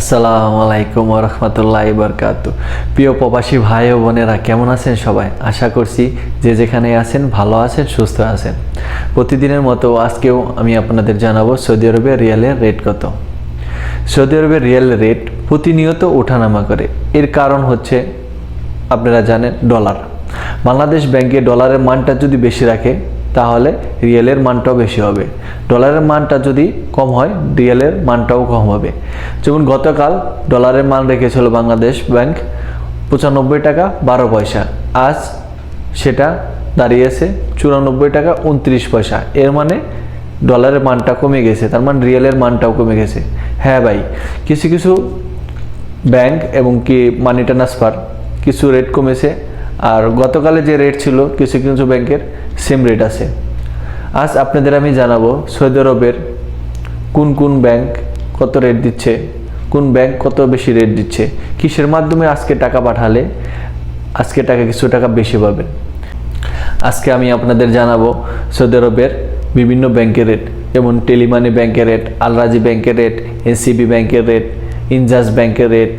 আসসালামু আলাইকুম রহমতুল্লাহ বরকাত। প্রিয় প্রবাসী ভাই ও বোনেরা, কেমন আছেন সবাই? আশা করছি যে যেখানে আছেন ভালো আছেন, সুস্থ আছেন। প্রতিদিনের মতো আজকেও আমি আপনাদের জানাব সৌদি আরবের রিয়ালের রেট কত। সৌদি আরবের রিয়াল রেট প্রতিনিয়ত ওঠানামা করে। এর কারণ হচ্ছে, আপনারা জানেন, ডলার। বাংলাদেশ ব্যাংকে ডলারের মানটা যদি বেশি রাখে তাহলে রিয়েলের মানটাও বেশি হবে। ডলারের মানটা যদি কম হয়, রিয়েলের মানটাও কম হবে। যেমন গতকাল ডলারের মান রেখেছিল বাংলাদেশ ব্যাংক পঁচানব্বই টাকা বারো পয়সা। আজ সেটা দাঁড়িয়েছে চুরানব্বই টাকা উনত্রিশ পয়সা। এর মানে ডলারের মানটা কমে গেছে, তার মানে রিয়েলের মানটাও কমে গেছে। হ্যাঁ ভাই, কিছু কিছু ব্যাংক এবং কি মানি ট্রান্সফার কিছু রেট কমেছে। আর গতকালে যে রেট ছিল কিছু কিছু ব্যাংকের সেম রেট আছে। আজ আপনাদের আমি জানাব সৌদি আরবের কোন কোন ব্যাংক কত রেট দিচ্ছে, কোন ব্যাংক কত বেশি রেট দিচ্ছে, কিসের মাধ্যমে আজকে টাকা পাঠালে আজকে টাকা কিছু টাকা বেশি পাবেন আজকে আমি আপনাদের জানাব সৌদি আরবের বিভিন্ন ব্যাংকের রেট যেমন টেলিমানি ব্যাংকের রেট আলরাজি ব্যাংকের রেট এনসিবি ব্যাংকের রেট ইনজাস ব্যাংকের rate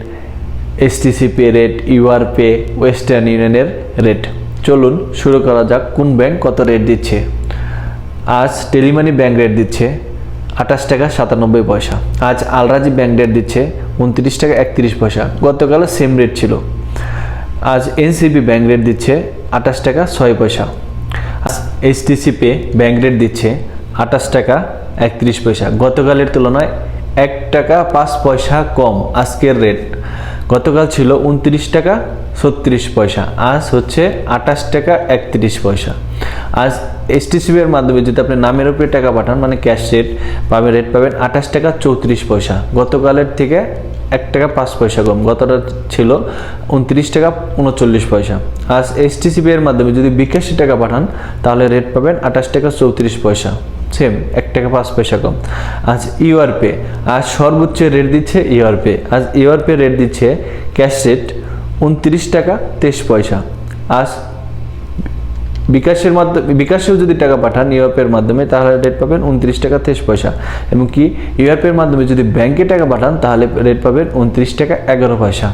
STC pay rate UR pay western ইউনিয়নের রেট চলুন, শুরু করা যাক, কোন ব্যাংক কত রেট দিচ্ছে। আজ টেলিমানি ব্যাংক রেট দিচ্ছে আঠাশ টাকা সাতানব্বই পয়সা। আজ আলরাজি ব্যাংক রেট দিচ্ছে উনত্রিশ টাকা একত্রিশ পয়সা। গতকাল সেম রেট ছিল। আজ এনসিবি ব্যাংক রেট দিচ্ছে আঠাশ টাকা ছয় পয়সা। এইচটিসি পে ব্যাংক রেট দিচ্ছে আঠাশ টাকা একত্রিশ পয়সা। গতকালের তুলনায় এক টাকা পাঁচ পয়সা কম আজকের রেট গতকাল ছিল উনত্রিশ টাকা ছত্রিশ পয়সা, আজ হচ্ছে আঠাশ টাকা একত্রিশ পয়সা। আজ এর মাধ্যমে যদি আপনি নামের উপরে টাকা পাঠান মানে ক্যাশ রেট পাবেন রেট পাবেন আঠাশ টাকা চৌত্রিশ পয়সা। গতকালের থেকে এক টাকা পাঁচ পয়সা কম, গতটা ছিল উনত্রিশ টাকা উনচল্লিশ পয়সা। আজ এসটিসিবি এর মাধ্যমে যদি বিকাশি টাকা পাঠান, তাহলে রেট পাবেন আঠাশ টাকা চৌত্রিশ পয়সা। সেম, এক টাকা পাঁচ পয়সা কম। আজ ইউআর পে, আজ সর্বোচ্চ রেট দিচ্ছে ইউআর পে। আজ ইউআর পে রেট দিচ্ছে ক্যাশ রেট উনত্রিশ টাকা তেইশ পয়সা। আজ বিকাশের মাধ্যমে, বিকাশেও যদি টাকা পাঠান ইউআরপের মাধ্যমে, তাহলে রেট পাবেন উনত্রিশ টাকা তেইশ পয়সা। এবং কি ইউআরপের মাধ্যমে যদি ব্যাংকে টাকা পাঠান, তাহলে রেট পাবেন উনত্রিশ টাকা এগারো পয়সা।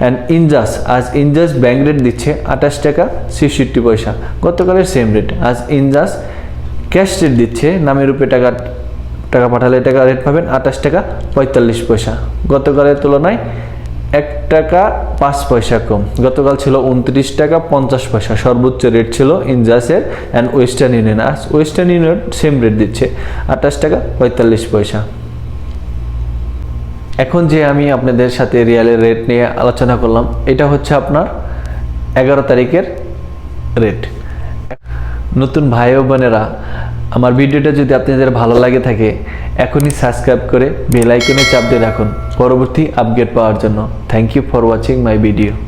অ্যান্ড ইনজাস আজ ইনজাস ব্যাংক রেট দিচ্ছে আঠাশ টাকা ছেষট্টি পয়সা। গতকালের সেম রেট আজ ইনজাস ক্যাশ রেট দিচ্ছে নামের রূপে টাকা টাকা পাঠালে টাকা রেট পাবেন আঠাশ টাকা পঁয়তাল্লিশ পয়সা। গতকালের তুলনায় এক টাকা পাঁচ পয়সা কম। গতকাল ছিল উনত্রিশ টাকা পঞ্চাশ পয়সা। সর্বোচ্চ রেট ছিল ইনজাসের অ্যান্ড ওয়েস্টার্ন ইউনিয়ন। আজ ওয়েস্টার্ন ইউনিয়ন সেম রেট দিচ্ছে, আঠাশ টাকা পঁয়তাল্লিশ পয়সা। এখন যে আমি আপনাদের সাথে রিয়ালের রেট নিয়ে আলোচনা করলাম, এটা হচ্ছে আপনার এগারো তারিখের রেট নতুন ভাই ও বোনেরা, আমার ভিডিওটা যদি আপনাদের ভালো লাগে থাকে, এখনই সাবস্ক্রাইব করে বেল আইকনে চাপ দিয়ে রাখুন। পরবর্তী আপডেট পাওয়ার জন্য। Thank you for watching my video